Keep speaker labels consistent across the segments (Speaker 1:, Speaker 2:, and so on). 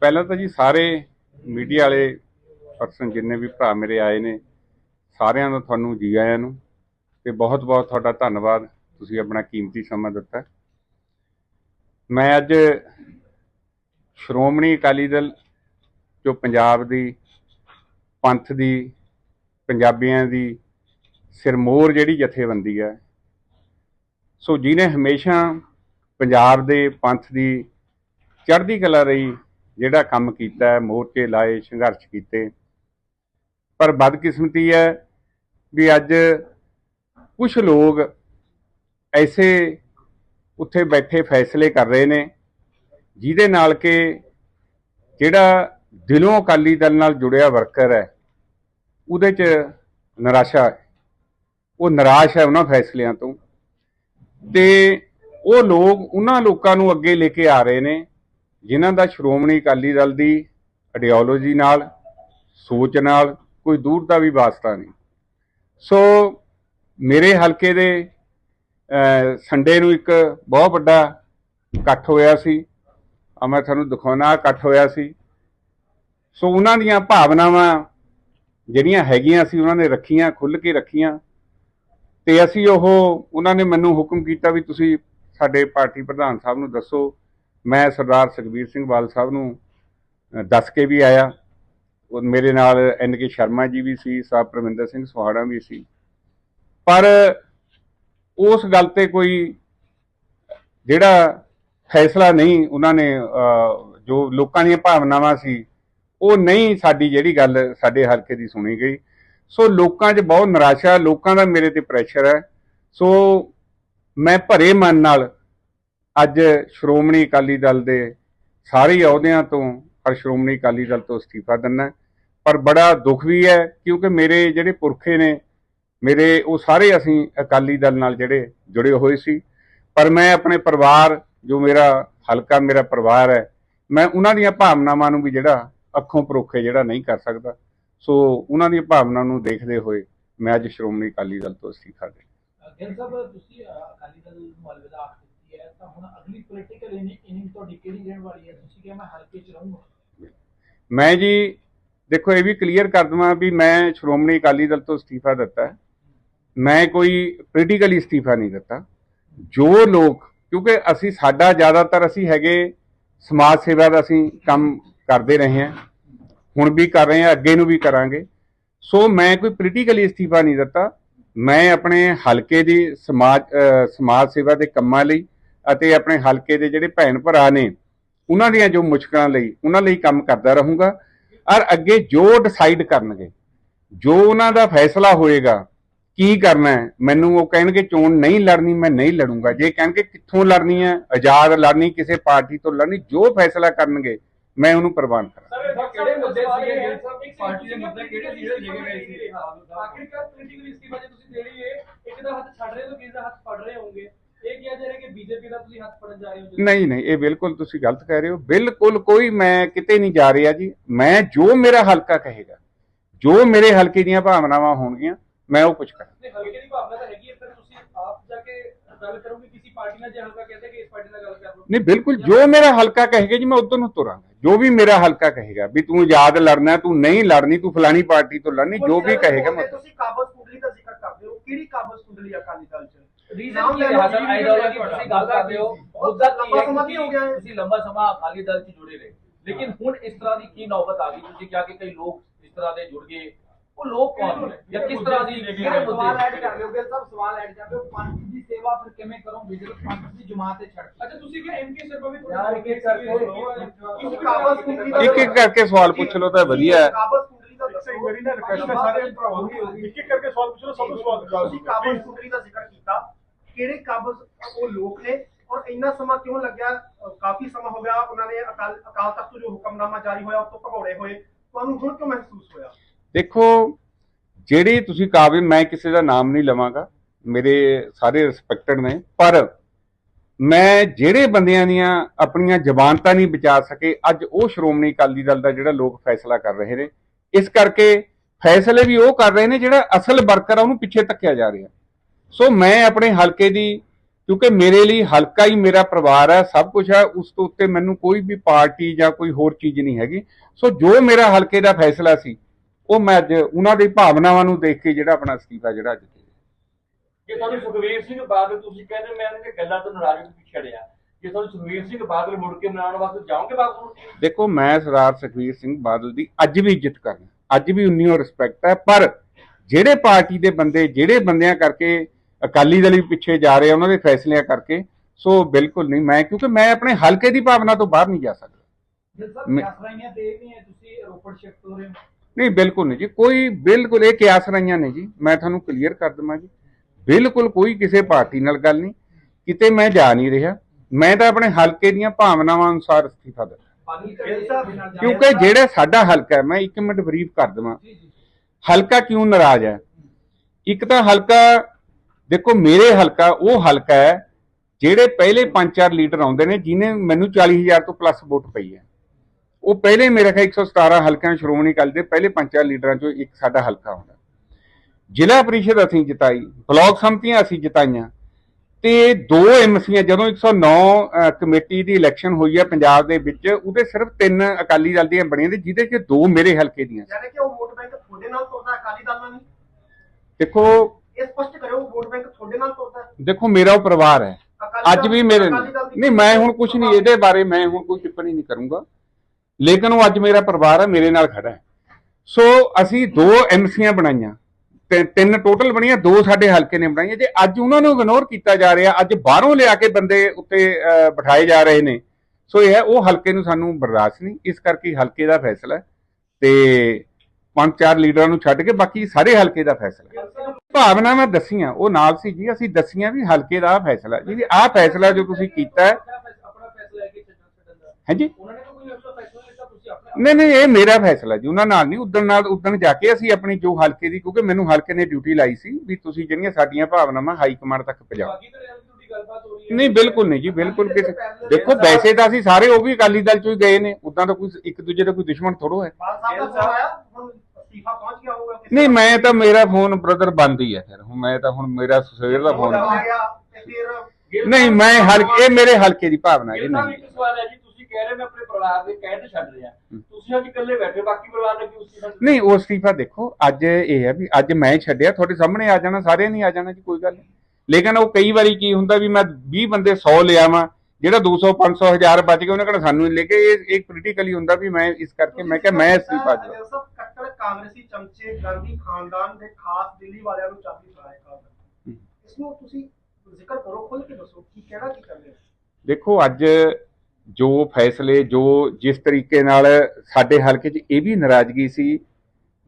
Speaker 1: ਪਹਿਲਾਂ ਤਾਂ ਜੀ ਸਾਰੇ ਮੀਡੀਆ ਵਾਲੇ ਪਰਸਨ ਜਿੰਨੇ ਵੀ ਭਰਾ ਮੇਰੇ ਆਏ ਨੇ, ਸਾਰਿਆਂ ਦਾ ਤੁਹਾਨੂੰ ਜੀ ਆਇਆਂ ਨੂੰ ਤੇ ਬਹੁਤ ਬਹੁਤ ਤੁਹਾਡਾ ਧੰਨਵਾਦ। ਤੁਸੀਂ ਆਪਣਾ ਕੀਮਤੀ ਸਮਾਂ ਦਿੱਤਾ। ਮੈਂ ਅੱਜ ਸ਼੍ਰੋਮਣੀ ਅਕਾਲੀ ਦਲ, ਜੋ ਪੰਜਾਬ ਦੀ ਪੰਥ ਦੀ, ਪੰਜਾਬੀਆਂ ਦੀ ਸਿਰਮੋਰ ਜਿਹੜੀ ਜਥੇਬੰਦੀ ਹੈ, ਸੋ ਜਿਹਨੇ ਹਮੇਸ਼ਾ ਪੰਜਾਬ ਦੇ ਪੰਥ ਦੀ ਚੜ੍ਹਦੀ ਕਲਾ ਰਹੀ ਜਿਹੜਾ ਕੰਮ ਕੀਤਾ, ਮੋਰਚੇ ਲਾਏ, ਸੰਘਰਸ਼ ਕੀਤੇ। ਪਰ ਬਦਕਿਸਮਤੀ ਹੈ ਵੀ ਅੱਜ ਕੁਝ ਲੋਕ ਐਸੇ ਉੱਥੇ ਬੈਠੇ ਫੈਸਲੇ ਕਰ ਰਹੇ ਨੇ, ਜਿਹਦੇ ਨਾਲ ਕਿ ਜਿਹੜਾ ਦਿਲੋਂ ਅਕਾਲੀ ਦਲ ਨਾਲ ਜੁੜਿਆ ਵਰਕਰ ਹੈ, ਉਹਦੇ 'ਚ ਨਿਰਾਸ਼ਾ ਹੈ। ਉਹ ਨਿਰਾਸ਼ ਹੈ ਉਹਨਾਂ ਫੈਸਲਿਆਂ ਤੋਂ। ਤੇ ਉਹ ਲੋਕ ਉਹਨਾਂ ਲੋਕਾਂ ਨੂੰ ਅੱਗੇ ਲੈ ਕੇ ਆ ਰਹੇ ਨੇ ਜਿਨ੍ਹਾਂ ਦਾ ਸ਼੍ਰੋਮਣੀ ਅਕਾਲੀ ਦਲ ਦੀ ਆਈਡੀਓਲੋਜੀ ਨਾਲ, ਸੋਚ ਨਾਲ ਕੋਈ ਦੂਰ ਦਾ ਵੀ ਵਾਸਤਾ ਨਹੀਂ। ਸੋ ਮੇਰੇ ਹਲਕੇ ਦੇ ਸੰਡੇ ਨੂੰ ਇੱਕ ਬਹੁਤ ਵੱਡਾ ਇਕੱਠ ਹੋਇਆ ਸੀ। ਆ ਮੈਂ ਤੁਹਾਨੂੰ ਦਿਖਾਉਣਾ ਇਕੱਠ ਹੋਇਆ ਸੀ। ਸੋ ਉਹਨਾਂ ਦੀਆਂ ਭਾਵਨਾਵਾਂ ਜਿਹੜੀਆਂ ਹੈਗੀਆਂ ਸੀ, ਉਹਨਾਂ ਨੇ ਰੱਖੀਆਂ, ਖੁੱਲ੍ਹ ਕੇ ਰੱਖੀਆਂ। ਤੇ ਅਸੀਂ ਉਹ, ਉਹਨਾਂ ਨੇ ਮੈਨੂੰ ਹੁਕਮ ਕੀਤਾ ਵੀ ਤੁਸੀਂ ਸਾਡੇ ਪਾਰਟੀ ਪ੍ਰਧਾਨ ਸਾਹਿਬ ਨੂੰ ਦੱਸੋ ਮੈਂ ਸਰਦਾਰ ਸੁਖਬੀਰ ਸਿੰਘ ਬਾਲ ਸਾਹਿਬ ਨੂੰ ਦੱਸ ਕੇ ਵੀ ਆਇਆ। ਉਹ ਮੇਰੇ ਨਾਲ ਐਨ ਕੇ ਸ਼ਰਮਾ ਜੀ ਵੀ ਸੀ ਸਾਹਿਬ ਪ੍ਰਵਿੰਦਰ ਸਿੰਘ ਸੁਹਾੜਾ ਵੀ ਸੀ। ਪਰ ਉਸ ਗੱਲ ਤੇ ਕੋਈ ਜਿਹੜਾ ਫੈਸਲਾ ਨਹੀਂ ਉਹਨਾਂ ਨੇ ਜੋ ਲੋਕਾਂ ਦੀਆਂ ਭਾਵਨਾਵਾਂ ਸੀ, ਉਹ ਨਹੀਂ ਸਾਡੀ ਜਿਹੜੀ ਗੱਲ ਸਾਡੇ ਹਲਕੇ ਦੀ ਸੁਣੀ ਗਈ। ਸੋ ਲੋਕਾਂ 'ਚ ਬਹੁਤ ਨਿਰਾਸ਼ਾ, ਲੋਕਾਂ ਦਾ ਮੇਰੇ ਤੇ ਪ੍ਰੈਸ਼ਰ ਹੈ। ਸੋ ਮੈਂ ਭਰੇ ਮਨ ਨਾਲ ਅੱਜ ਸ਼੍ਰੋਮਣੀ ਅਕਾਲੀ ਦਲ ਦੇ ਸਾਰੇ ਅਹੁਦਿਆਂ ਤੋਂ ਪਰ ਸ਼੍ਰੋਮਣੀ ਅਕਾਲੀ ਦਲ ਤੋਂ ਅਸਤੀਫਾ ਦਿੰਦਾ ਪਰ ਬੜਾ ਦੁੱਖ ਵੀ ਹੈ ਕਿਉਂਕਿ ਮੇਰੇ ਜਿਹੜੇ ਪੁਰਖੇ ਨੇ, ਮੇਰੇ ਉਹ ਸਾਰੇ ਅਸੀਂ ਅਕਾਲੀ ਦਲ ਨਾਲ ਜਿਹੜੇ ਜੁੜੇ ਹੋਏ ਸੀ। ਪਰ ਮੈਂ ਆਪਣੇ ਪਰਿਵਾਰ, ਜੋ ਮੇਰਾ ਹਲਕਾ, ਮੇਰਾ ਪਰਿਵਾਰ ਹੈ, ਮੈਂ ਉਹਨਾਂ ਦੀਆਂ ਭਾਵਨਾਵਾਂ ਨੂੰ ਵੀ ਜਿਹੜਾ ਅੱਖੋਂ ਪਰੋਖੇ ਜਿਹੜਾ ਨਹੀਂ ਕਰ ਸਕਦਾ। ਸੋ ਉਹਨਾਂ ਦੀਆਂ ਭਾਵਨਾ ਨੂੰ ਦੇਖਦੇ ਹੋਏ ਮੈਂ ਅੱਜ ਸ਼੍ਰੋਮਣੀ ਅਕਾਲੀ ਦਲ ਤੋਂ ਅਸਤੀਫਾ ਦੇ
Speaker 2: ਗਿੱਲ ਸਾਹਿਬ, ਤੁਸੀਂ ਅਕਾਲੀ ਦਲ ਨੂੰ ਅਲਵਿਦਾ ਹੈ, ਤਾਂ ਹੁਣ ਅਗਲੀ ਪੋਲੀਟੀਕਲ ਇਨਿੰਗ ਤੁਹਾਡੀ ਕਿਹੜੀ ਰਹਿਣ ਵਾਲੀ ਹੈ? ਤੁਸੀਂ ਕਿਹਾ ਮੈਂ ਹਲਕੇ 'ਚ ਰਹੂੰਗਾ।
Speaker 1: ਮੈਂ ਜੀ, ਦੇਖੋ ਇਹ ਵੀ ਕਲੀਅਰ ਕਰ ਦਵਾਂ ਵੀ ਮੈਂ ਸ਼੍ਰੋਮਣੀ ਅਕਾਲੀ ਦਲ ਤੋਂ ਅਸਤੀਫਾ ਦਿੱਤਾ ਮੈਂ ਕੋਈ ਪੋਲੀਟੀਕਲੀ ਅਸਤੀਫਾ ਨਹੀਂ ਦਿੱਤਾ। ਜੋ ਲੋਕ ਕਿਉਂਕਿ ਅਸੀਂ ਸਾਡਾ ਜ਼ਿਆਦਾਤਰ ਅਸੀਂ ਹੈਗੇ ਸਮਾਜ ਸੇਵਾ ਦਾ ਅਸੀਂ ਕੰਮ ਕਰਦੇ ਰਹੇ ਹਾਂ। ਹੁਣ ਵੀ ਕਰ ਰਹੇ ਹਾਂ, ਅੱਗੇ ਨੂੰ ਵੀ ਕਰਾਂਗੇ। ਸੋ ਮੈਂ ਕੋਈ ਪੋਲੀਟੀਕਲੀ ਅਸਤੀਫਾ ਨਹੀਂ ਦਿੱਤਾ। ਮੈਂ ਆਪਣੇ ਹਲਕੇ ਦੀ ਸਮਾਜ ਸਮਾਜ ਸੇਵਾ ਦੇ ਕੰਮਾਂ ਲਈ ਅਤੇ ਆਪਣੇ ਹਲਕੇ ਦੇ ਜਿਹੜੇ ਭੈਣ ਭਰਾ ਨੇ ਉਹਨਾਂ ਦੀਆਂ ਜੋ ਮੁਸ਼ਕਲਾਂ ਲਈ ਉਹਨਾਂ ਲਈ ਕੰਮ ਕਰਦਾ ਰਹੂੰਗਾ। ਔਰ ਅੱਗੇ ਜੋ ਡਿਸਾਈਡ ਕਰਨਗੇ ਜੋ ਉਹਨਾਂ ਦਾ ਫੈਸਲਾ ਹੋਏਗਾ ਕੀ ਕਰਨਾ ਹੈ ਮੈਨੂੰ ਉਹ ਕਹਿਣਗੇ ਚੋਣ ਨਹੀਂ ਲੜਨੀ ਮੈਂ ਨਹੀਂ ਲੜੂੰਗਾ। ਜੇ ਕਹਿਣਗੇ ਕਿੱਥੋਂ ਲੜਨੀ ਹੈ? ਆਜ਼ਾਦ ਲੜਨੀ ਕਿਸੇ ਪਾਰਟੀ ਤੋਂ ਲੜਨੀ ਜੋ ਫੈਸਲਾ ਕਰਨਗੇ ਮੈਂ ਉਹਨੂੰ ਪ੍ਰਵਾਨ ਕਰਾਂ
Speaker 3: ਸਰ ਕਿਹੜੇ ਮੁੱਦੇ ਸੀਗੇ? ਗਿੱਲ ਸਾਹਿਬ ਇੱਕ ਪਾਰਟੀ ਦੇ ਮੁੱਦੇ ਕਿਹੜੇ ਸੀ ਜਿਹੜੇ ਲਿਖੇ ਗਏ। ਸੀ
Speaker 4: ਆਖਿਰਕਾਰ ਪੋਲੀਟੀਕਲ ਇਸਤੀਫਾ ਜੇ ਤੁਸੀਂ ਦੇਣੀ ਹੈ ਇੱਕ ਦਾ ਹੱਥ ਛੱਡ ਰਹੇ ਹੋ ਕਿਸੇ ਦਾ ਹੱਥ ਫੜ ਰਹੇ ਹੋਵੋਗੇ ਇਹ ਕਿਹਾ ਜਾ ਰਿਹਾ ਕਿ ਬੀਜੇਪੀ ਦਾ ਤੁਸੀਂ ਹੱਥ ਫੜਨ ਜਾ ਰਹੇ ਹੋ
Speaker 1: ਨਹੀਂ ਨਹੀਂ ਇਹ ਬਿਲਕੁਲ ਤੁਸੀਂ ਗਲਤ ਕਹਿ ਰਹੇ ਹੋ। ਬਿਲਕੁਲ ਕੋਈ ਮੈਂ ਕਿਤੇ ਨਹੀਂ ਜਾ ਰਿਹਾ ਜੀ। ਮੈਂ ਜੋ ਮੇਰਾ ਹਲਕਾ ਕਹੇਗਾ ਜੋ ਮੇਰੇ ਹਲਕੇ ਦੀਆਂ ਭਾਵਨਾਵਾਂ ਹੋਣਗੀਆਂ ਮੈਂ ਉਹ ਕੁਝ ਕਰਾਂ
Speaker 4: ਹਲਕੇ ਦੀ ਭਾਵਨਾ ਤਾਂ ਹੈਗੀ ਹੈ ਫਿਰ ਤੁਸੀਂ ਆਪ ਜਾ ਕੇ ਗੱਲ ਕਰੋਗੇ ਕਿਸੇ ਪਾਰਟੀ ਨਾਲ ਜੇ ਹਲਕਾ ਕਹਿੰਦੇ ਕਿ ਇਸ ਪਾਰਟੀ ਨਾਲ ਗੱਲ ਕਰ ਲਓ।
Speaker 1: ਨਹੀਂ ਬਿਲਕੁਲ ਜੋ ਮੇਰਾ ਹਲਕਾ ਕਹੇਗਾ ਜੀ ਮੈਂ ਉਧਰ ਨੂੰ ਤੁਰਾਂਗਾ। ਜੋ ਵੀ ਮੇਰਾ ਹਲਕਾ ਕਹੇਗਾ ਵੀ ਤੂੰ ਆਜ਼ਾਦ ਲੜਨਾ ਤੂੰ ਨਹੀਂ ਲੜਨੀ ਤੂੰ ਫਲਾਣੀ ਪਾਰਟੀ ਤੋਂ ਲੜਨੀ ਜੋ ਵੀ ਕਹੇਗਾ ਮੈਂ
Speaker 5: ਤੁਸੀਂ ਕਾਬਜ਼ ਕੁੰਡਲੀ ਦਾ ਜ਼ਿਕਰ ਕਰਦੇ ਹੋ ਕਿਹੜੀ ਕਾਬਜ਼ ਕੁੰਡਲੀ ਆ ਅਕਾਲੀ ਦਲ ਚ
Speaker 2: ਰੀਜ਼ਨ ਕੀ ਹੈ ਸਰ ਆਈਡੀਓਲੋਜੀ ਤੁਸੀਂ ਗੱਲ ਕਰਦੇ ਹੋ ਮੁੱਦਾ ਕੀ
Speaker 5: ਲੰਬਾ
Speaker 2: ਹੈ
Speaker 5: ਸਮਾਂ ਕੀ ਹੋ ਗਿਆ ਹੈ?
Speaker 2: ਕਿ ਤੁਸੀਂ ਲੰਬਾ ਸਮਾਂ ਅਕਾਲੀ ਦਲ 'ਚ ਜੁੜੇ ਰਹੇ ਲੇਕਿਨ ਹੁਣ ਇਸ ਤਰ੍ਹਾਂ ਦੀ ਕੀ ਨੌਬਤ ਆ ਗਈ ਤੁਸੀਂ ਕਿਹਾ ਕਿ ਕਈ ਲੋਕ ਇਸ ਤਰ੍ਹਾਂ ਦੇ ਜੁੜ ਗਏ ਉਹ ਲੋਕ ਕੌਣ ਨੇ ਜਾਂ ਕਿਸ ਤਰ੍ਹਾਂ ਦੀ ਕਿਹੜੇ
Speaker 4: ਸਵਾਲ ਐਡ
Speaker 2: ਮੁੱਦੇ
Speaker 4: ਕਰ ਲਿਓ ਗਿੱਲ ਸਾਹਿਬ ਸਵਾਲ ਐਡ ਕਰ ਲਿਓ ਪੰਥ ਦੀ ਸੇਵਾ ਫਿਰ ਕਿਵੇਂ ਕਰੋਗੇ ਜਦੋਂ ਪੰਥ ਦੀ ਜਮਾਤ ਤੇ ਛੱਡ ਅੱਛਾ ਤੁਸੀਂ ਕਿ ਐਮਕੇ ਸਰਪਾ ਵੀ
Speaker 2: ਯਾਰ, ਇੱਕ ਇੱਕ ਕਰਕੇ
Speaker 5: ਤੁਸੀਂ ਕਾਬਜ਼ ਕੁੰਡਲੀ ਦਾ
Speaker 1: ਇੱਕ ਇੱਕ ਕਰਕੇ ਸਵਾਲ ਪੁੱਛ ਲਓ ਤਾਂ ਵਧੀਆ ਹੈ
Speaker 5: ਕਾਬਜ਼ ਕੁੰਡਲੀ ਦਾ ਦੱਸੋ
Speaker 3: ਮੇਰੀ ਨਾ ਰਿਕਵੈਸਟ ਹੈ ਸਾਰੇ ਭਰਾਵਾਂ ਨੂੰ ਇੱਕ ਇੱਕ ਕਰਕੇ ਸਵਾਲ ਪੁੱਛੋ ਸਭ ਨੂੰ ਸਵਾਲ
Speaker 5: ਤੁਸੀਂ ਕਾਬਜ਼ ਕੁੰਡਲੀ ਦਾ ਜ਼ਿਕਰ ਕੀਤਾ ਕਿਹੜੇ ਕਾਬਜ਼ ਉਹ ਲੋਕ ਨੇ ਔਰ ਇੰਨਾ ਸਮਾਂ ਕਿਉਂ ਲੱਗਿਆ ਅ, ਕਾਫੀ ਸਮਾਂ ਹੋ ਗਿਆ ਉਹਨਾਂ ਨੇ ਅਕਾਲ ਅਕਾਲ ਤਖਤ ਤੋਂ ਜੋ ਹੁਕਮਨਾਮਾ ਜਾਰੀ ਹੋਇਆ ਉਸ ਤੋਂ ਭਗੌੜੇ ਹੋਏ ਤੁਹਾਨੂੰ ਹੁਣ ਕਿਉਂ ਮਹਿਸੂਸ ਹੋਇਆ?
Speaker 1: ਦੇਖੋ ਜਿਹੜੀ ਤੁਸੀਂ ਕਾਬਿਲ ਮੈਂ ਕਿਸੇ ਦਾ ਨਾਮ ਨਹੀਂ ਲਵਾਂਗਾ ਮੇਰੇ ਸਾਰੇ ਰਿਸਪੈਕਟਡ ਨੇ ਪਰ ਮੈਂ ਜਿਹੜੇ ਬੰਦਿਆਂ ਦੀਆਂ ਆਪਣੀਆਂ ਜ਼ਬਾਨਤਾਂ ਨਹੀਂ ਬਚਾ ਸਕੇ ਅੱਜ ਉਹ ਸ਼੍ਰੋਮਣੀ ਅਕਾਲੀ ਦਲ ਦਾ ਜਿਹੜਾ ਲੋਕ ਫੈਸਲਾ ਕਰ ਰਹੇ ਨੇ ਇਸ ਕਰਕੇ ਫੈਸਲੇ ਵੀ ਉਹ ਕਰ ਰਹੇ ਨੇ ਜਿਹੜਾ ਅਸਲ ਵਰਕਰ ਆ, ਉਹਨੂੰ ਪਿੱਛੇ ਧੱਕਿਆ ਜਾ ਰਿਹਾ। ਸੋ ਮੈਂ ਆਪਣੇ ਹਲਕੇ ਦੀ, ਕਿਉਂਕਿ ਮੇਰੇ ਲਈ ਹਲਕਾ ਹੀ ਮੇਰਾ ਪਰਿਵਾਰ ਹੈ ਸਭ ਕੁਝ ਹੈ ਉਸ ਤੋਂ ਉੱਤੇ ਮੈਨੂੰ ਕੋਈ ਵੀ ਪਾਰਟੀ ਜਾਂ ਕੋਈ ਹੋਰ ਚੀਜ਼ ਨਹੀਂ ਹੈਗੀ। ਸੋ ਜੋ ਮੇਰਾ ਹਲਕੇ ਦਾ ਫੈਸਲਾ ਸੀ, ਉਹ ਮੈਂ ਅੱਜ ਉਹਨਾਂ ਦੀ ਭਾਵਨਾਵਾਂ ਨੂੰ ਦੇਖ ਕੇ ਜਿਹੜਾ ਆਪਣਾ ਅਸਤੀਫਾ ਜਿਹੜਾ ਅੱਜ ਦੇ
Speaker 3: ਜੇ ਤੁਹਾਨੂੰ ਸੁਖਵੀਰ ਸਿੰਘ ਬਾਦਲ ਤੁਸੀਂ ਕਹਿੰਦੇ, ਮੈਂ ਇਹਨਾਂ ਦੀਆਂ ਗੱਲਾਂ ਤੋਂ ਨਾਰਾਜ਼ ਹੋ ਕੇ ਪਿੱਛੇ ਛੜਿਆ ਜੇ ਤੁਹਾਨੂੰ ਸੁਖਵੀਰ ਸਿੰਘ ਬਾਦਲ ਮੁੜ ਕੇ ਮਨਾਉਣ ਵਾਸਤੇ ਜਾਓਗੇ ਵਾਪਸ ਮੁੜ ਕੇ?
Speaker 1: ਦੇਖੋ ਮੈਂ ਸਰਦਾਰ ਸੁਖਬੀਰ ਸਿੰਘ ਬਾਦਲ ਦੀ ਅੱਜ ਵੀ ਇੱਜ਼ਤ ਕਰਦਾ ਅੱਜ ਵੀ ਉਨੀ ਓ ਰਿਸਪੈਕਟ ਹੈ ਪਰ ਜਿਹੜੇ ਪਾਰਟੀ ਦੇ ਬੰਦੇ ਜਿਹੜੇ ਬੰਦਿਆਂ ਕਰਕੇ ਅਕਾਲੀ ਦਲ ਵੀ ਪਿੱਛੇ ਜਾ ਰਹੇ ਉਹਨਾਂ ਦੇ ਫੈਸਲਿਆਂ ਕਰਕੇ ਸੋ ਬਿਲਕੁਲ ਨਹੀਂ ਮੈਂ ਕਿਉਂਕਿ ਮੈਂ ਆਪਣੇ ਹਲਕੇ ਦੀ ਭਾਵਨਾ ਤੋਂ ਬਾਹਰ ਨਹੀਂ ਜਾ ਸਕਦਾ। ਨਹੀਂ ਬਿਲਕੁਲ ਨਹੀਂ ਜੀ ਕੋਈ ਬਿਲਕੁਲ ਇਹ ਕਿਆਸ ਰਹੀਆਂ ਨੇ ਜੀ ਮੈਂ ਤੁਹਾਨੂੰ ਕਲੀਅਰ ਕਰ ਦਵਾਂ ਜੀ। ਬਿਲਕੁਲ ਕੋਈ ਕਿਸੇ ਪਾਰਟੀ ਨਾਲ ਗੱਲ ਨਹੀਂ ਕਿਤੇ ਮੈਂ ਜਾ ਨਹੀਂ ਰਿਹਾ। ਮੈਂ ਤਾਂ ਆਪਣੇ ਹਲਕੇ ਦੀਆਂ ਭਾਵਨਾਵਾਂ ਅਨੁਸਾਰ ਅਸਤੀਫਾ ਦਿੱਤਾ ਕਿਉਂਕਿ ਜਿਹੜਾ ਸਾਡਾ ਹਲਕਾ ਮੈਂ ਇੱਕ ਮਿੰਟ ਬਰੀਫ ਕਰ ਦਵਾਂ। ਹਲਕਾ ਕਿਉਂ ਨਾਰਾਜ਼ ਹੈ? ਇੱਕ ਤਾਂ ਹਲਕਾ ਦੇਖੋ ਮੇਰੇ ਹਲਕਾ ਉਹ ਹਲਕਾ ਹੈ ਜਿਹੜੇ ਪਹਿਲੇ ਪੰਜ ਚਾਰ ਲੀਡਰ ਆਉਂਦੇ ਨੇ ਜਿਨੇ ਮੈਨੂੰ 40000 ਤੋਂ ਪਲੱਸ ਵੋਟ ਪਈ ਹੈ। ਉਹ ਪਹਿਲੇ ਮੇਰੇ ਖਿਆਲ 117 ਹਲਕਿਆਂ ਸ਼੍ਰੋਮਣੀ ਅਕਾਲੀ ਦੇ ਪਹਿਲੇ ਪੰਜ ਚਾਰ ਲੀਡਰਾਂ ਚੋਂ ਇੱਕ ਸਾਡਾ ਹਲਕਾ ਆਉਂਦਾ। ਜ਼ਿਲ੍ਹਾ ਪ੍ਰੀਸ਼ਦ ਅਸੀਂ ਜਿਤਾਈ ਬਲਾਕ ਸੰਮਤੀਆਂ ਅਸੀਂ ਜਿਤਾਈਆਂ। ਤੇ ਦੋ ਐਮਸੀਆਂ ਜਦੋਂ 109 ਅਹ, ਕਮੇਟੀ ਦੀ ਇਲੈਕਸ਼ਨ ਹੋਈ ਹੈ ਪੰਜਾਬ ਦੇ ਵਿੱਚ ਉਹਦੇ ਸਿਰਫ ਤਿੰਨ ਅਕਾਲੀ ਦਲ ਦੀਆਂ ਬਣੀਆਂ ਤੇ ਜਿਹਦੇ ਚ ਦੋ ਮੇਰੇ ਹਲਕੇ ਦੀਆਂ।
Speaker 5: ਯਾਨੀ ਕਿ ਉਹ ਵੋਟ ਬੈਂਕ ਤੁਹਾਡੇ ਨਾਲ ਤੁਰਦਾ ਅਕਾਲੀ ਦਲ ਨਾਲ ਨਹੀਂ
Speaker 1: ਦੇਖੋ
Speaker 5: ਇਹ ਸਪਸ਼ਟ ਕਰਿਓ ਵੋਟ ਬੈਂਕ ਤੁਹਾਡੇ ਨਾਲ ਤੁਰਦਾ।
Speaker 1: ਦੇਖੋ ਮੇਰਾ ਉਹ ਪਰਿਵਾਰ ਹੈ। ਅੱਜ ਵੀ ਮੇਰੇ ਨਹੀਂ ਮੈਂ ਹੁਣ ਕੁਝ ਨਹੀਂ ਇਹਦੇ ਬਾਰੇ ਮੈਂ ਹੁਣ ਕੋਈ ਟਿੱਪਣੀ ਨਹੀਂ ਕਰੂੰਗਾ। ਲੇਕਿਨ ਉਹ ਅੱਜ ਮੇਰਾ ਪਰਿਵਾਰ ਹੈ ਮੇਰੇ ਨਾਲ ਖੜਾ ਹੈ। ਸੋ ਅਸੀਂ ਦੋ ਐਮਸੀਆਂ ਬਣਾਈਆਂ। ਤਿੰਨ ਟੋਟਲ ਬਣੀਆਂ ਦੋ ਸਾਡੇ ਹਲਕੇ ਨੇ ਬਣਾਈਆਂ। ਜੇ ਅੱਜ ਉਹਨਾਂ ਨੂੰ ਇਗਨੋਰ ਕੀਤਾ ਜਾ ਰਿਹਾ ਅੱਜ ਬਾਹਰੋਂ ਲਿਆ ਕੇ ਬੰਦੇ ਉੱਤੇ ਬਿਠਾਏ ਜਾ ਰਹੇ ਨੇ ਸੋ ਇਹ ਹੈ ਉਹ ਹਲਕੇ ਨੂੰ ਸਾਨੂੰ ਬਰਦਾਸ਼ਤ ਨਹੀਂ। ਇਸ ਕਰਕੇ ਹਲਕੇ ਦਾ ਫੈਸਲਾ ਤੇ ਪੰਜ ਚਾਰ ਲੀਡਰਾਂ ਨੂੰ ਛੱਡ ਕੇ ਬਾਕੀ ਸਾਰੇ ਹਲਕੇ ਦਾ ਫੈਸਲਾ ਹੈ। ਭਾਵਨਾਵਾਂ ਦੱਸੀਆਂ ਉਹ ਨਾਲ ਸੀ ਜੀ ਅਸੀਂ ਦੱਸੀਆਂ ਵੀ ਹਲਕੇ ਦਾ ਫੈਸਲਾ। ਜੀ ਆਹ ਫੈਸਲਾ ਜੋ ਤੁਸੀਂ ਕੀਤਾ ਹੈ
Speaker 4: ਆਪਣਾ ਫੈਸ- ਆਪਣਾ ਫੈਸਲਾ ਹੈ ਕਿ ਛੱਡਣ ਛੱਡਣ ਦਾ।
Speaker 1: ਹੈ ਜੀ?
Speaker 4: ਉਹਨਾਂ ਨੇ ਤਾਂ ਕੋਈ ਐਸਾ ਫੈਸਲਾ
Speaker 1: ਨਹੀਂ ਨਹੀਂ ਇਹ ਮੇਰਾ ਫੈਸਲਾ ਜੀ ਉਹਨਾਂ ਨਾਲ ਨਹੀਂ ਉਦਣ ਨਾਲ ਉਦਣ ਜਾ ਕੇ ਅਸੀਂ ਆਪਣੀ ਜੋ ਹਲਕੇ ਦੀ ਕਿਉਂਕਿ ਮੈਨੂੰ ਹਲਕੇ ਨੇ ਡਿਊਟੀ ਲਾਈ ਸੀ ਵੀ ਤੁਸੀਂ ਜਿਹੜੀਆਂ ਸਾਡੀਆਂ ਭਾਵਨਾਵਾਂ ਹਾਈ ਕਮਾਂਡ ਤੱਕ ਪਹੁੰਚਾਓ।
Speaker 4: ਬਾਕੀ ਤਾਂ ਰਿਆਲ ਤੁਹਾਡੀ ਗੱਲਬਾਤ ਹੋ ਰਹੀ ਹੈ।
Speaker 1: ਨਹੀਂ ਬਿਲਕੁਲ ਨਹੀਂ ਜੀ ਬਿਲਕੁਲ ਕਿਸੇ ਦੇਖੋ ਵੈਸੇ ਤਾਂ ਅਸੀਂ ਸਾਰੇ ਉਹ ਵੀ ਅਕਾਲੀ ਦਲ ਚੋਂ ਹੀ ਗਏ ਨੇ ਉਦਾਂ ਤਾਂ ਕੋਈ ਇੱਕ ਦੂਜੇ ਦਾ ਕੋਈ ਦੁਸ਼ਮਣ ਥੋੜੋ ਹੈ।
Speaker 5: ਬਾਲ ਸਾਹਿਬ ਦਾ ਫੋਨ ਆਇਆ ਹੁਣ ਅਸਤੀਫਾ ਪਹੁੰਚ ਗਿਆ ਹੋਊਗਾ ਕਿਸੇ
Speaker 1: ਨਹੀਂ। ਮੈਂ ਤਾਂ ਮੇਰਾ ਫੋਨ ਬ੍ਰਦਰ ਬੰਦ ਹੀ ਹੈ ਫਿਰ ਹੁਣ ਮੈਂ ਤਾਂ ਹੁਣ ਮੇਰਾ ਸਵੇਰ ਦਾ ਫੋਨ
Speaker 5: ਆ ਗਿਆ ਤੇ ਫਿਰ
Speaker 1: ਨਹੀਂ ਮੈਂ ਹਲਕੇ ਇਹ ਮੇਰੇ ਹਲਕੇ ਦੀ ਭਾਵਨਾ ਜੀ ਨਹੀਂ।
Speaker 3: ਇੱਕ ਸਵਾਲ ਹੈ ਜੀ ਤੁਸੀਂ ਕਹਿ ਰਹੇ ਮੈਂ ਆਪਣੇ ਪਰਿਵਾਰ ਦੇ ਕਹਿ ਤੇ ਛੱਡ ਰਿਹਾ ਤੁਸੀਂ ਅੱਜ ਇਕੱਲੇ ਬੈਠੇ ਬਾਕੀ ਪਰਿਵਾਰ ਨੇ ਕਿਉਂ ਸੀ
Speaker 1: ਨਹੀਂ ਉਹ ਅਸਤੀਫਾ ਦੇਖੋ ਅੱਜ ਇਹ ਹੈ ਵੀ ਅੱਜ ਮੈਂ ਛੱਡਿਆ ਤੁਹਾਡੇ ਸਾਹਮਣੇ ਆ ਜਾਣਾ ਸਾਰਿਆਂ ਨੇ ਆ ਜਾਣਾ ਜੀ ਕੋਈ ਗੱਲ ਨਹੀਂ। ਲੇਕਿਨ ਉਹ ਕਈ ਵਾਰੀ ਕੀ ਹੁੰਦਾ ਵੀ ਮੈਂ 20 ਬੰਦੇ 100 ਲਿਆਵਾਂ ਜਿਹੜਾ 200 500 1000 ਬਚ ਗਿਆ ਉਹਨੇ ਕਿਹੜਾ ਸਾਨੂੰ ਹੀ ਲੈ ਕੇ ਇਹ ਇੱਕ ਕ੍ਰਿਟੀਕਲੀ ਹੁੰਦਾ ਵੀ ਮੈਂ ਇਸ ਕਰਕੇ ਮੈਂ ਕਿਹਾ ਮੈਂ ਅਸਤੀਫਾ ਦਿਓ
Speaker 5: ਅਜਿਹਾ ਸਭ ਕੱਟੜ ਕਾਂਗਰਸੀ ਚਮਚੇ ਗਾਂਧੀ ਖਾਨਦਾਨ ਦੇ ਖਾਸ ਦਿੱਲੀ ਵਾਲਿਆਂ ਨੂੰ ਚਾਬੀ ਫੜਾਏ ਕਰ ਇਸ ਨੂੰ ਤੁਸੀਂ ਜ਼ਿਕਰ ਕਰੋ ਖੁੱਲ ਕੇ ਦੱਸੋ ਕੀ ਕਹਿਣਾ ਕੀ ਕਰਦੇ ਹੋ?
Speaker 1: ਦੇਖੋ ਅੱਜ ਜੋ ਫੈਸਲੇ, ਜੋ ਜਿਸ ਤਰੀਕੇ ਨਾਲ ਸਾਡੇ ਹਲਕੇ 'ਚ ਇਹ ਵੀ ਨਾਰਾਜ਼ਗੀ ਸੀ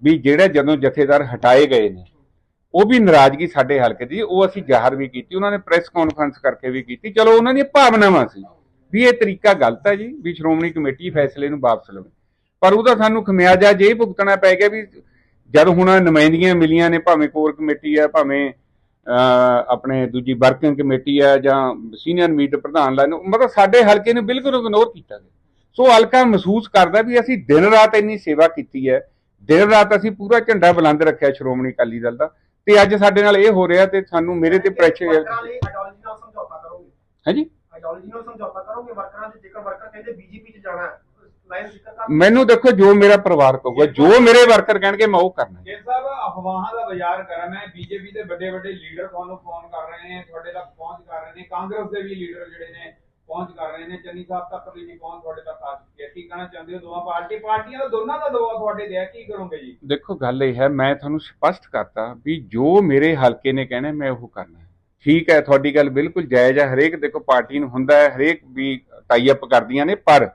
Speaker 1: ਵੀ ਜਿਹੜਾ ਜਦੋਂ ਜਥੇਦਾਰ ਹਟਾਏ ਗਏ ਨੇ, ਉਹ ਵੀ ਨਾਰਾਜ਼ਗੀ ਸਾਡੇ ਹਲਕੇ ਦੀ ਉਹ ਅਸੀਂ ਜ਼ਾਹਰ ਵੀ ਕੀਤੀ, ਉਹਨਾਂ ਨੇ ਪ੍ਰੈਸ ਕਾਨਫਰੰਸ ਕਰਕੇ ਵੀ ਕੀਤੀ, ਚਲੋ ਉਹਨਾਂ ਦੀਆਂ ਭਾਵਨਾਵਾਂ ਸੀ ਵੀ ਇਹ ਤਰੀਕਾ ਗਲਤ ਹੈ ਜੀ, ਵੀ ਸ਼੍ਰੋਮਣੀ ਕਮੇਟੀ ਫੈਸਲੇ ਨੂੰ ਵਾਪਸ ਲਵੇ। ਪਰ ਉਹਦਾ ਸਾਨੂੰ ਖਮਿਆਜਾ ਜੇ ਭੁਗਤਣਾ ਪੈ ਗਿਆ ਵੀ ਜਦ ਹੁਣ ਨੁਮਾਇੰਦੀਆਂ ਮਿਲੀਆਂ ਨੇ, ਭਾਵੇਂ ਕੋਰ ਕਮੇਟੀ ਆ ਭਾਵੇਂ ਆਪਣੇ ਦੂਜੀ ਵਰਕਿੰਗ ਕਮੇਟੀ ਹੈ ਜਾਂ ਸੀਨੀਅਰ ਮੀਟ ਪ੍ਰਧਾਨ ਲਾਈਨ ਮਤਲਬ ਸਾਡੇ ਹਲਕੇ ਨੂੰ ਬਿਲਕੁਲ ਇਗਨੋਰ ਕੀਤਾ ਗਿਆ। ਸੋ ਹਲਕਾ ਮਹਿਸੂਸ ਕਰਦਾ ਵੀ ਅਸੀਂ ਦਿਨ ਰਾਤ ਇੰਨੀ ਸੇਵਾ ਕੀਤੀ ਹੈ ਦਿਨ ਰਾਤ ਅਸੀਂ ਪੂਰਾ ਝੰਡਾ ਬੁਲੰਦ ਰੱਖਿਆ ਸ਼੍ਰੋਮਣੀ ਅਕਾਲੀ ਦਲ ਦਾ ਤੇ ਅੱਜ ਸਾਡੇ ਨਾਲ ਇਹ ਹੋ ਰਿਹਾ ਤੇ ਸਾਨੂੰ ਮੇਰੇ ਤੇ ਪ੍ਰੈਸ਼ਰ ਹੈ ਜੀ
Speaker 5: ਆਈਡੀਓਲੋਜੀ ਨਾਲ ਸਮਝੌਤਾ ਕਰੋਗੇ? ਵਰਕਰਾਂ ਦੇ ਜੇਕਰ ਵਰਕਰ ਕਹਿੰਦੇ ਬੀਜੇਪੀ 'ਚ ਜਾਣਾ ਹੈ
Speaker 1: ਮੈਨੂੰ ਦੇਖੋ ਜੋ ਮੇਰਾ ਪਰਿਵਾਰ ਕਹੂਗਾ ਜੋ ਮੇਰੇ ਵਰਕਰ ਕਹਿਣਗੇ ਮੈਂ ਉਹ ਕਰਨਾ
Speaker 6: ਗਿੱਲ ਸਾਹਿਬ ਅਫਵਾਹਾਂ ਦਾ ਬਾਜ਼ਾਰ ਗਰਮ ਹੈ ਬੀਜੇਪੀ ਦੇ ਵੱਡੇ ਵੱਡੇ ਲੀਡਰ ਤੁਹਾਨੂੰ ਫੋਨ ਕਰ ਰਹੇ ਨੇ ਤੁਹਾਡੇ ਤੱਕ ਪਹੁੰਚ ਕਰ ਰਹੇ ਨੇ ਕਾਂਗਰਸ ਦੇ ਵੀ ਲੀਡਰ ਜਿਹੜੇ ਨੇ ਪਹੁੰਚ ਕਰ ਰਹੇ ਨੇ ਚੰਨੀ ਸਾਹਿਬ ਤੱਕ ਵੀ ਨਹੀਂ ਪਹੁੰਚ ਤੁਹਾਡੇ ਤੱਕ ਆ ਚੁੱਕੀ ਹੈ। ਕੀ ਕਹਿਣਾ ਚਾਹੁੰਦੇ ਹੋ ਦੋਵਾਂ ਪਾਰਟੀ? ਪਾਰਟੀਆਂ ਦਾ ਦੋਨਾਂ ਦਾ ਦਬਾਅ ਤੁਹਾਡੇ ਤੇ ਹੈ ਕੀ ਕਰੋਗੇ ਜੀ?
Speaker 1: ਦੇਖੋ ਗੱਲ ਇਹ ਹੈ ਮੈਂ ਤੁਹਾਨੂੰ ਸਪਸ਼ਟ ਕਰਤਾ ਵੀ ਜੋ ਮੇਰੇ ਹਲਕੇ ਨੇ ਕਹਿਣਾ ਮੈਂ ਉਹ ਕਰਨਾ ਠੀਕ ਹੈ ਤੁਹਾਡੀ ਗੱਲ ਬਿਲਕੁਲ ਜਾਇਜ਼ ਹੈ ਹਰੇਕ ਦੇਖੋ ਪਾਰਟੀ ਨੂੰ ਹੁੰਦਾ ਹੈ ਹਰੇਕ ਵੀ ਟਾਈ ਅਪ ਕਰਦੀਆਂ ਨੇ ਪਰ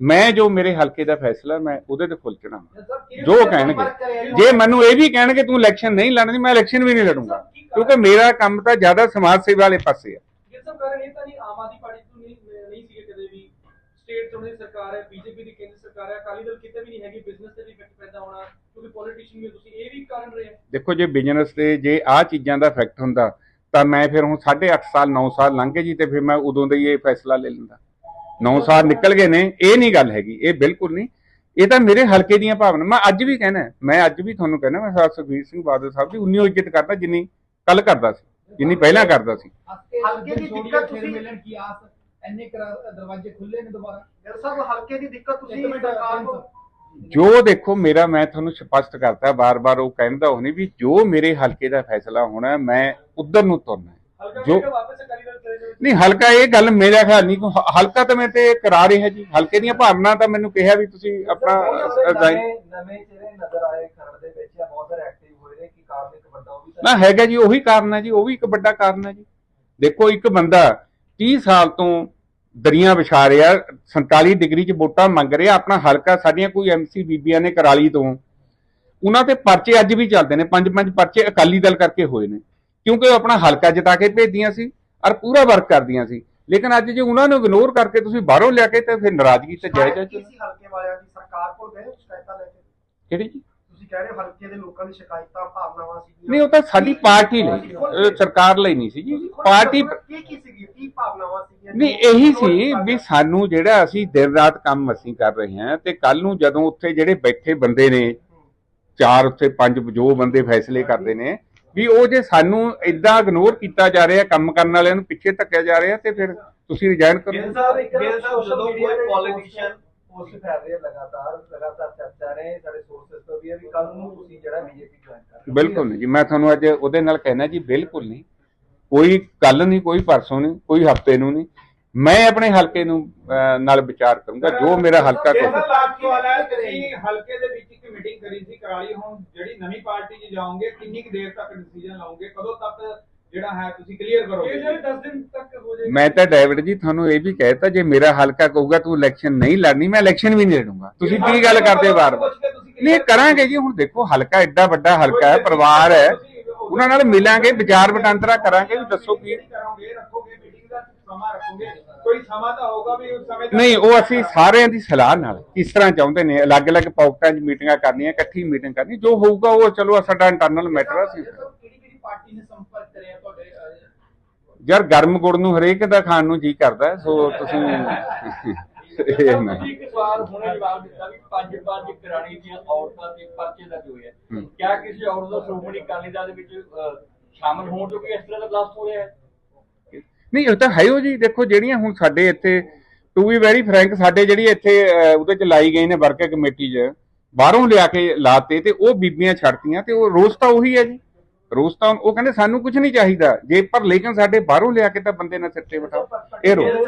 Speaker 1: ਮੈਂ ਜੋ ਮੇਰੇ ਹਲਕੇ ਦਾ ਫੈਸਲਾ ਮੈਂ ਉਹਦੇ ਤੇ ਫੁੱਲ ਚੜਾਵਾਂ ਜੋ ਕਹਿਣਗੇ। ਜੇ? ਮੈਨੂੰ ਇਹ ਵੀ ਕਹਿਣਗੇ ਤੂੰ ਇਲੈਕਸ਼ਨ ਨਹੀਂ ਲੜਨੀ ਮੈਂ ਇਲੈਕਸ਼ਨ ਵੀ ਨਹੀਂ ਲੜੂੰਗਾ। ਕਿਉਂਕਿ ਮੇਰਾ ਕੰਮ ਤਾਂ ਜ਼ਿਆਦਾ ਸਮਾਜ ਸੇਵਾ ਵਾਲੇ ਪਾਸੇ ਹੈ
Speaker 4: ਇਹ ਸਭ ਕਾਰਨ ਇਹ ਤਾਂ ਨਹੀਂ ਆਮ ਆਦਮੀ ਪਾਰਟੀ ਤੋਂ ਨਹੀਂ ਨਹੀਂ ਸੀਗੇ ਕਦੇ ਵੀ। ਸਟੇਟ ਤੋਂ ਦੀ ਸਰਕਾਰ ਹੈ ਬੀਜੇਪੀ ਦੀ ਕੇਂਦਰ ਸਰਕਾਰ ਹੈ ਅਕਾਲੀ ਦਲ ਕਿਤੇ ਵੀ ਨਹੀਂ ਹੈਗੀ ਬਿਜ਼ਨਸ ਤੇ ਵੀ ਇਫੈਕਟ ਪੈਦਾ ਹੋਣਾ ਕਿਉਂਕਿ ਪੋਲੀਟੀਸ਼ੀਅਨ ਵੀ ਹੋ ਤੁਸੀਂ ਇਹ ਵੀ ਕਾਰਨ ਰਹੇ
Speaker 1: ਦੇਖੋ ਜੇ ਬਿਜ਼ਨਸ ਤੇ ਜੇ ਆਹ ਚੀਜ਼ਾਂ ਦਾ ਇਫੈਕਟ ਹੁੰਦਾ ਤਾਂ ਮੈਂ ਫਿਰ ਹੁਣ 8.5 ਸਾਲ 9 ਸਾਲ ਲੰਘ ਗਏ ਜੀ ਤੇ ਫਿਰ ਮੈਂ ਉਦੋਂ ਦਾ ਹੀ ਇਹ ਫੈਸਲਾ ਲੈ ਲੈਂਦਾ। 9 ਸਾਲ ਨਿਕਲ ਗਏ ਨੇ ਇਹ ਨਹੀਂ ਗੱਲ ਹੈਗੀ ਇਹ ਬਿਲਕੁਲ ਨਹੀਂ। ਇਹ ਤਾਂ ਮੇਰੇ ਹਲਕੇ ਦੀਆਂ ਭਾਵਨਾ ਮੈਂ ਅੱਜ ਵੀ ਕਹਿਣਾ ਮੈਂ ਅੱਜ ਵੀ ਤੁਹਾਨੂੰ ਕਹਿਣਾ ਮੈਂ ਸਰਦਾਰ ਸੁਖਬੀਰ ਸਿੰਘ ਬਾਦਲ ਸਾਹਿਬ ਦੀ ਉਨੀ ਇੱਜ਼ਤ ਕਰਦਾ ਜਿੰਨੀ ਕੱਲ ਕਰਦਾ ਸੀ ਜਿੰਨੀ ਪਹਿਲਾਂ ਕਰਦਾ ਸੀ।
Speaker 5: ਹਲਕੇ ਦੀ ਦਿੱਕਤ ਤੁਸੀਂ-
Speaker 7: ਮਿਲਣ ਕੀ ਆਸ ਇੰਨੇ ਕਰਾ- ਦਰਵਾਜ਼ੇ ਖੁੱਲੇ ਨੇ ਦੁਬਾਰਾ?
Speaker 5: ਗਿੱਲ ਸਾਹਿਬ ਹਲਕੇ ਦੀ ਦਿੱਕਤ ਤੁਸੀਂ
Speaker 7: ਇੱਕ ਮਿੰਟ,
Speaker 5: ਸਰਕਾਰ ਨੂੰ
Speaker 1: ਜੋ ਦੇਖੋ ਮੇਰਾ ਮੈਂ ਤੁਹਾਨੂੰ ਸਪਸ਼ਟ ਕਰਤਾ ਬਾਰ-ਬਾਰ ਉਹ ਕਹਿੰਦਾ ਉਹ ਨਹੀਂ ਵੀ ਜੋ ਮੇਰੇ ਹਲਕੇ ਦਾ ਫੈਸਲਾ ਹੋਣਾ ਮੈਂ ਉਧਰ ਨੂੰ ਤੁਰਨਾ ਜੋ- ਨਹੀਂ ਹਲਕਾ ਇਹ ਗੱਲ ਮੇਰਾ ਖਿਆਲ ਨਹੀਂ ਹਲਕਾ ਤਾਂ ਮੈਂ ਤੇ ਕਰਾ ਰਿਹਾ ਜੀ। ਹਲਕੇ ਦੀਆਂ ਭਾਵਨਾ ਤਾਂ ਮੈਨੂੰ ਕਿਹਾ ਵੀ ਤੁਸੀਂ ਆਪਣਾ
Speaker 8: ਨਵੇਂ ਚਿਹਰੇ ਨਜ਼ਰ ਆਏ ਖਰੜ ਦੇ ਵਿੱਚ ਬਹੁਤ ਸਾਰੇ ਐਕਟਿਵ ਹੋਏ ਨੇ ਕਿ ਕਾਰਨ ਇੱਕ ਵੱਡਾ ਉਹ ਵੀ
Speaker 1: ਨਾ ਹੈਗਾ ਜੀ ਉਹੀ ਕਾਰਨ ਹੈ ਜੀ ਉਹ ਵੀ ਇੱਕ ਵੱਡਾ ਕਾਰਨ ਹੈ ਜੀ। ਦੇਖੋ ਇੱਕ ਬੰਦਾ 30 ਸਾਲ ਤੋਂ ਦਰੀਆਂ ਵਿਛਾ ਰਿਹਾ 47 ਡਿਗਰੀ 'ਚ ਵੋਟਾਂ ਮੰਗ ਰਿਹਾ ਆਪਣਾ ਹਲਕਾ ਸਾਡੀਆਂ ਕੋਈ ਐਮਸੀ ਬੀਬੀਆਂ ਨੇ ਕਰਾਲੀ ਤੋਂ। ਉਹਨਾਂ ਤੇ ਪਰਚੇ ਅੱਜ ਵੀ ਚੱਲਦੇ ਨੇ ਪੰਜ ਪੰਜ ਪਰਚੇ ਅਕਾਲੀ ਦਲ ਕਰਕੇ ਹੋਏ ਨੇ। ਕਿਉਂਕਿ ਉਹ ਆਪਣਾ ਹਲਕਾ ਜਿਤਾ ਕੇ ਭੇਜਦੀਆਂ ਸੀ ਔਰ ਪੂਰਾ ਵਰਕ ਕਰਦੀਆਂ ਸੀ। ਲੇਕਿਨ ਅੱਜ ਜੇ ਉਹਨਾਂ ਨੂੰ ਇਗਨੋਰ ਕਰਕੇ ਤੁਸੀਂ ਬਾਹਰੋਂ ਲਿਆ ਕੇ ਤੇ ਫਿਰ ਨਾਰਾਜ਼ਗੀ ਤੇ ਜਾਇਜ਼ ਹੈ ਜੀ।
Speaker 5: ਹਲਕੇ ਵਾਲਿਆਂ ਦੀ? ਸਰਕਾਰ ਕੋਲ ਗਏ ਸ਼ਿਕਾਇਤਾਂ ਲੈ ਕੇ?
Speaker 1: ਕਿਹੜੀ ਜੀ?
Speaker 5: ਤੁਸੀਂ ਕਹਿ ਰਹੇ ਹਲਕੇ ਦੇ ਲੋਕਾਂ ਦੀ ਸ਼ਿਕਾਇਤਾਂ ਭਾਵਨਾਵਾਂ ਸੀਗੀਆਂ।
Speaker 1: ਨਹੀਂ ਉਹ ਤਾਂ ਸਾਡੀ ਪਾਰਟੀ ਲਈ ਸਰਕਾਰ ਲਈ ਨਹੀਂ ਸੀ ਜੀ। ਪਾਰਟੀ
Speaker 5: ਕੀ ਕੀ ਸੀਗੀ ਕੀ ਭਾਵਨਾਵਾਂ ਸੀਗੀਆਂ?
Speaker 1: ਨਹੀਂ ਇਹੀ ਸੀ ਵੀ ਸਾਨੂੰ ਜਿਹੜਾ ਅਸੀਂ ਦਿਨ ਰਾਤ ਕੰਮ ਅਸੀਂ ਕਰ ਰਹੇ ਹਾਂ ਤੇ ਕੱਲ ਨੂੰ ਜਦੋਂ ਉੱਥੇ ਜਿਹੜੇ ਬੈਠੇ ਬੰਦੇ ਨੇ ਚਾਰ ਉੱਥੇ ਪੰਜ ਜੋ ਬੰਦੇ ਫੈਸਲੇ ਕਰਦੇ ਨੇ ਵੀ ਉਹ ਜੇ ਸਾਨੂੰ ਇਦਾਂ ਇਗਨੋਰ ਕੀਤਾ ਜਾ ਰਿਹਾ ਕੰਮ ਕਰਨ ਵਾਲਿਆਂ ਨੂੰ ਪਿੱਛੇ ਧੱਕਿਆ ਜਾ ਰਿਹਾ ਤੇ ਫਿਰ ਤੁਸੀਂ ਰਿਜ਼ਾਈਨ ਕਰੋ।
Speaker 8: ਗਿੱਲ ਸਾਹਿਬ ਇੱਕ ਗਿੱਲ ਸਾਹਿਬ ਜਦੋਂ ਕੋਈ ਪੋਲੀਟੀਸ਼ੀਅਨ ਪੋਸਟ ਕਰ ਰਿਹਾ ਲਗਾਤਾਰ ਲਗਾਤਾਰ ਚਰਚਾ ਰਹੇ ਸਾਡੇ ਸੋਰਸਸ ਤੋਂ ਵੀ ਹੈ ਵੀ ਕੱਲ ਨੂੰ ਤੁਸੀਂ ਜਿਹੜਾ ਬੀਜੇਪੀ ਜੁਆਇਨ ਕਰ ਰਹੇ ਹੋ।
Speaker 1: ਬਿਲਕੁਲ ਨਹੀਂ ਜੀ ਮੈਂ ਤੁਹਾਨੂੰ ਅੱਜ ਉਹਦੇ ਨਾਲ ਕਹਿਣਾ ਜੀ ਬਿਲਕੁਲ ਨਹੀਂ। ਕੋਈ ਕੱਲ ਨਹੀਂ ਕੋਈ ਪਰਸੋਂ ਨਹੀਂ ਕੋਈ ਹਫ਼ਤੇ ਨੂੰ ਨਹੀਂ। ਮੈਂ ਆਪਣੇ ਹਲਕੇ ਨੂੰ ਨਾਲ ਵਿਚਾਰ ਕਰੂੰਗਾ ਜੋ ਮੇਰਾ ਹਲਕਾ
Speaker 6: ਇਹ ਹੈ ਤੁਸੀਂ ਹਲਕੇ ਦੇ ਵਿੱਚ ਇੱਕ ਮੀਟਿੰਗ ਕਰੀ ਸੀ ਕਰਾਲੀ ਹੁਣ ਜਿਹੜੀ ਨਵੀਂ ਪਾਰਟੀ 'ਚ ਜਾਓਗੇ ਕਿੰਨੀ ਕੁ ਦੇਰ ਤੱਕ ਡਿਸੀਜਨ ਲਓਗੇ ਕਦੋਂ ਤੱਕ ਜਿਹੜਾ ਹੈ ਤੁਸੀਂ ਕਲੀਅਰ
Speaker 4: ਇਹ
Speaker 6: ਕਰੋਗੇ
Speaker 4: ਜਿਹੜੇ 10 ਦਿਨ ਤੱਕ ਹੋ ਜਾਏ
Speaker 1: ਮੈਂ ਤਾਂ ਡੈਵਿਡ ਜੀ ਤੁਹਾਨੂੰ ਇਹ ਵੀ ਕਹਿਤਾ ਜੇ ਮੇਰਾ ਹਲਕਾ ਕਹੂਗਾ ਤੂੰ ਇਲੈਕਸ਼ਨ ਨਹੀਂ ਲੜਨੀ ਮੈਂ ਇਲੈਕਸ਼ਨ ਵੀ ਨਹੀਂ ਲੜੂੰਗਾ। ਤੁਸੀਂ ਕੀ ਗੱਲ ਕਰਦੇ ਵਾਰ ਨਹੀਂ ਕਰਾਂਗੇ ਜੀ ਹੁਣ ਦੇਖੋ ਹਲਕਾ ਐਡਾ ਵੱਡਾ ਹਲਕਾ ਹੈ ਪਰਿਵਾਰ ਹੈ। ਉਹਨਾਂ ਨਾਲ ਮਿਲਾਂਗੇ ਵਿਚਾਰ ਵਟਾਂਦਰਾ ਕਰਾਂਗੇ ਵੀ ਦੱਸੋ ਕੀ।
Speaker 6: ਕਰੋਗੇ ਰੱਖੋਗੇ ਸਮਾਂ ਰੱਖੋਗੇ? ਕੋਈ ਸਮਾਂ ਤਾਂ ਹੋਊਗਾ ਵੀ ਉਸ ਸਮੇਂ
Speaker 1: ਨਹੀਂ ਉਹ ਅਸੀਂ ਸਾਰਿਆਂ ਦੀ ਸਲਾਹ ਨਾਲ ਕਿਸ ਤਰ੍ਹਾਂ ਚਾਹੁੰਦੇ ਨੇ ਅਲੱਗ-ਅਲੱਗ ਪੌਕਟਾਂ 'ਚ ਮੀਟਿੰਗਾਂ ਕਰਨੀਆਂ ਇਕੱਠੀ ਮੀਟਿੰਗ ਕਰਨੀ ਜੋ ਹੋਊਗਾ ਉਹ ਚਲੋ ਸਾਡਾ ਇੰਟਰਨਲ ਮੈਟਰ ਹੈ ਅਸੀਂ
Speaker 7: ਕਿਹੜੀ ਕਿਹੜੀ ਪਾਰਟੀ ਨੇ ਸੰਪਰਕ ਕਰਿਆ ਤੁਹਾਡੇ
Speaker 1: ਯਾਰ ਗਰਮ ਗੁੜ ਨੂੰ ਹਰੇਕ ਦਾ ਖਾਣ ਨੂੰ ਜੀ ਕਰਦਾ ਸੋ ਤੁਸੀਂ ਇਹ ਮੈਂ
Speaker 3: ਇੱਕ ਸਵਾਲ ਹੁਣੇ ਜਵਾਬ ਦਿੱਤਾ ਵੀ ਪੰਜ ਪੰਜ ਕਰਾਣੀ ਦੀਆਂ ਔਰਤਾਂ ਦੇ ਪਰਚੇ ਹੋਏ ਆ।
Speaker 1: ਹੂੰ।
Speaker 3: ਕਿਆ ਕਿਸੇ ਔਰਤ ਦਾ ਸ਼੍ਰੋਮਣੀ ਅਕਾਲੀ ਦਲ ਦੇ ਵਿੱਚ ਸ਼ਾਮਲ ਹੋਣ ਤੋਂ ਕੋਈ ਇਸ ਤਰ੍ਹਾਂ ਦਾ ਬਲਾਸਟ ਹੋ ਰਿਹਾ ਹੈ?
Speaker 1: ਨਹੀਂ ਉਹ ਤਾਂ ਹੈ ਉਹ ਜੀ। ਦੇਖੋ, ਜਿਹੜੀਆਂ ਹੁਣ ਸਾਡੇ ਇੱਥੇ ਟੂ ਬੀ ਵੈਰੀ ਫਰੈਂਕ ਸਾਡੇ ਜਿਹੜੀ ਇੱਥੇ ਉਹਦੇ ਚ ਲਾਈ ਗਈ ਨੇ ਵਰਕਰ ਕਮੇਟੀ 'ਚ, ਬਾਹਰੋਂ ਲਿਆ ਕੇ ਲਾਤੇ ਤੇ ਉਹ ਬੀਬੀਆਂ ਛੱਡਤੀਆਂ ਤੇ ਉਹ ਰੋਸ ਤਾਂ ਉਹੀ ਹੈ ਜੀ। ਰੋਸ ਤਾਂ ਉਹ ਕਹਿੰਦੇ ਸਾਨੂੰ ਕੁਝ ਨਹੀਂ ਚਾਹੀਦਾ। ਜੇ ਪਰ ਲੇਕਿਨ ਸਾਡੇ ਬਾਹਰੋਂ ਲਿਆ ਕੇ ਤਾਂ ਬੰਦੇ ਨਾ ਸਿੱਟੇ ਬਿਠਾਓ। ਇਹ ਰੋਸ